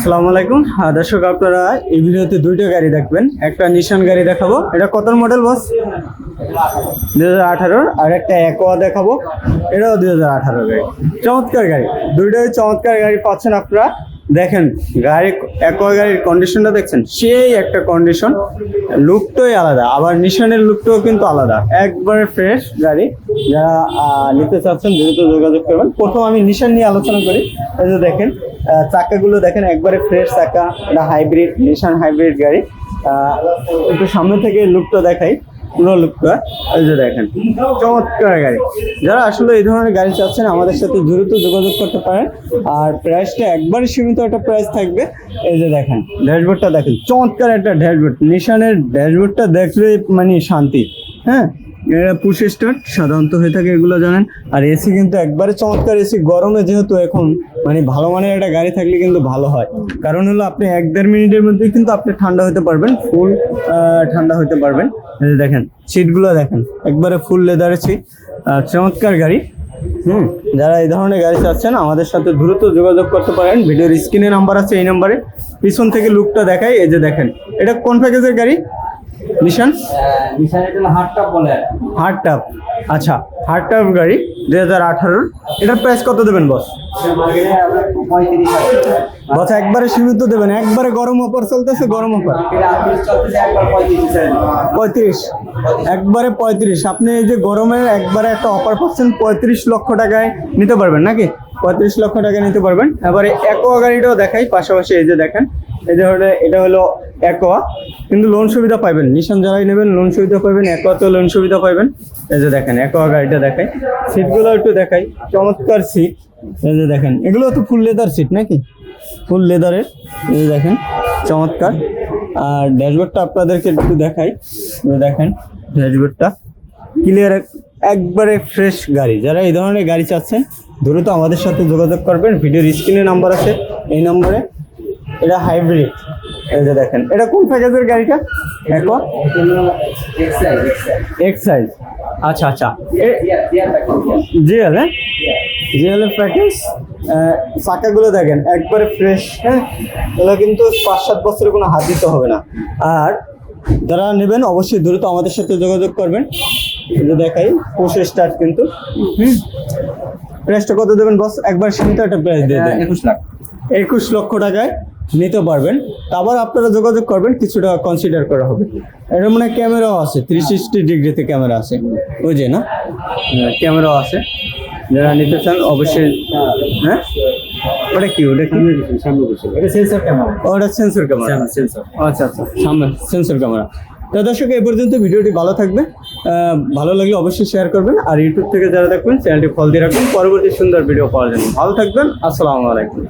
আসসালামু আলাইকুম। হ্যাঁ, দর্শক আপনারা এই ভিডিওতে দুইটা গাড়ি দেখবেন। একটা নিশান গাড়ি দেখাবো। এটা কত মডেল বস দুই হাজার আঠারোর। আর একটা একোয়া দেখাবো। এটাও দুই হাজার আঠারো গাড়ি। চমৎকার গাড়ি। দুইটাই চমৎকার গাড়ি পাচ্ছেন আপনারা। দেখেন গাড়ি একোয়া গাড়ির কন্ডিশনটা দেখছেন? সেই একটা কন্ডিশন লুকটাই আলাদা। আবার নিশানের লুকটাও কিন্তু আলাদা। একবারে ফ্রেশ গাড়ি। যারা নিতে চাচ্ছেন দ্রুত যোগাযোগ করবেন। প্রথম আমি নিশান নিয়ে আলোচনা করি। এই দেখেন চাকাগুলো দেখেন, একবারে ফ্রেশ চাকা, এটা হাইব্রিড নিশান হাইব্রিড গাড়ি। একটু সামনে থেকে লুকটা দেখাই, পুরো লুকটা এই যে দেখেন, চমৎকার গাড়ি। যারা আসলে এই ধরনের গাড়ি চাচ্ছেন, আমাদের সাথে দ্রুত যোগাযোগ করতে পারেন। আর প্রাইসটা একবারে সীমিত একটা প্রাইস থাকবে। এই যে দেখেন ড্যাশবোর্ডটা দেখেন, চমৎকার একটা ড্যাশবোর্ড নিশানের ড্যাশবোর্ডটা দেখলে মানে শান্তি। হ্যাঁ? এটা পুশ স্টার্ট সাধারণত হয়ে থাকে এগুলো জানেন। আর এসি কিন্তু একবারে চমৎকার এসি গরমে যেহেতু এখন মানে ভালো মানের একটা গাড়ি থাকলে কিন্তু ভালো হয়। কারণ হলো আপনি এক দেড় মিনিটের মধ্যে কিন্তু আপনি ঠান্ডা হতে পারবেন ফুল ঠান্ডা হতে পারবেন। দেখেন সিটগুলো দেখেন, একবারে ফুল লেদারের সিট আর চমৎকার গাড়ি। হুম, যারা এই ধরনের গাড়ি চাচ্ছেন, আমাদের সাথে দ্রুত যোগাযোগ করতে পারেন। ভিডিওর স্ক্রিনে নাম্বার আছে, এই নাম্বারে পিছন থেকে লুকটা দেখাই, এই যে দেখেন, এটা কোন প্যাকেজের গাড়ি? নিশান? নিশান এটা হার্ড টপ বলে। হার্ড টাপ আচ্ছা হার্ড টাপ গাড়ি দুই হাজার আঠারোর এটার প্রাইস কত দেবেন বস বস একবারে সীমিত দেবেন একবারে গরম অফার চলতেছে গরম অফার পঁয়ত্রিশ। একবারে পঁয়ত্রিশ। আপনি এই যে গরমে একবারে একটা অফার পাচ্ছেন পঁয়ত্রিশ লক্ষ টাকায় নিতে পারবেন নাকি? পঁয়ত্রিশ লক্ষ টাকায় নিতে পারবেন। এবারে একোয়া গাড়িটাও দেখাই পাশাপাশি এই যে দেখেন এই হলো, এটা হলো একোয়া কিন্তু লোন সুবিধা পাবেন নিশান যারাই নেবেন লোন সুবিধা পাবেন একোয়াতেও লোন সুবিধা পাবেন এই যে দেখেন একোয়া গাড়িটা দেখাই। সিটগুলো একটু দেখাই। চমৎকার সিট এই যে দেখেন, এগুলো তো ফুল লেদার সিট নাকি? ফুল লেদারের এই যে দেখেন, চমৎকার। আর ড্যাশবোর্ডটা আপনাদেরকে একটু দেখাই। দেখেন ড্যাশবোর্ডটা ক্লিয়ার একবারে ফ্রেশ গাড়ি। যারা এই ধরনের গাড়ি চাচ্ছেন, দ্রুত আমাদের সাথে যোগাযোগ করবেন। ভিডিওর স্ক্রিনে নাম্বার আছে। এই নম্বরে এটা হাইব্রিড এই যে দেখেন এটা কোন প্যাকেজের গাড়িটা? দেখো এক্স সাইজ আচ্ছা আচ্ছা। জি হ্যাঁ এর প্যাকেজ চাকাগুলো দেখেন একবারে ফ্রেশ হ্যাঁ? এগুলো কিন্তু পাঁচ সাত বছরের কোনো হাত দিতে হবে না। আর যারা নেবেন অবশ্যই দ্রুত আমাদের সাথে যোগাযোগ করবেন। যে দেখাই পোষে স্টার্ট কিন্তু। হুম। প্রাইসটা কত দেবেন বস একবার সীমিত একটা প্রাইস দিয়ে দেন। একুশ লাখ। একুশ লক্ষ টাকায়। নিতে পারবেন। তা আবার আপনারা যোগাযোগ করবেন কিছুটা কনসিডার করা হবে। এটা মানে ক্যামেরাও আছে থ্রি সিক্সটি ডিগ্রিতে ক্যামেরা আছে। ওই যে না ক্যামেরাও আছে। যারা নিতে চান অবশ্যই হ্যাঁ? ওটা কি ওটা কি? সামনে সেন্সর ক্যামেরা ওটা সেন্সর ক্যামেরা সেন্সর আচ্ছা আচ্ছা সামনে সেন্সর ক্যামেরা তো দর্শক এই পর্যন্ত ভিডিওটি ভালো থাকবে। ভালো লাগলে অবশ্যই শেয়ার করবেন। আর ইউটিউব থেকে যারা দেখবেন চ্যানেলটি ফল দিয়ে রাখবেন। পরবর্তী সুন্দর ভিডিও পাওয়ার জন্য। ভালো থাকবেন। আসসালামু আলাইকুম।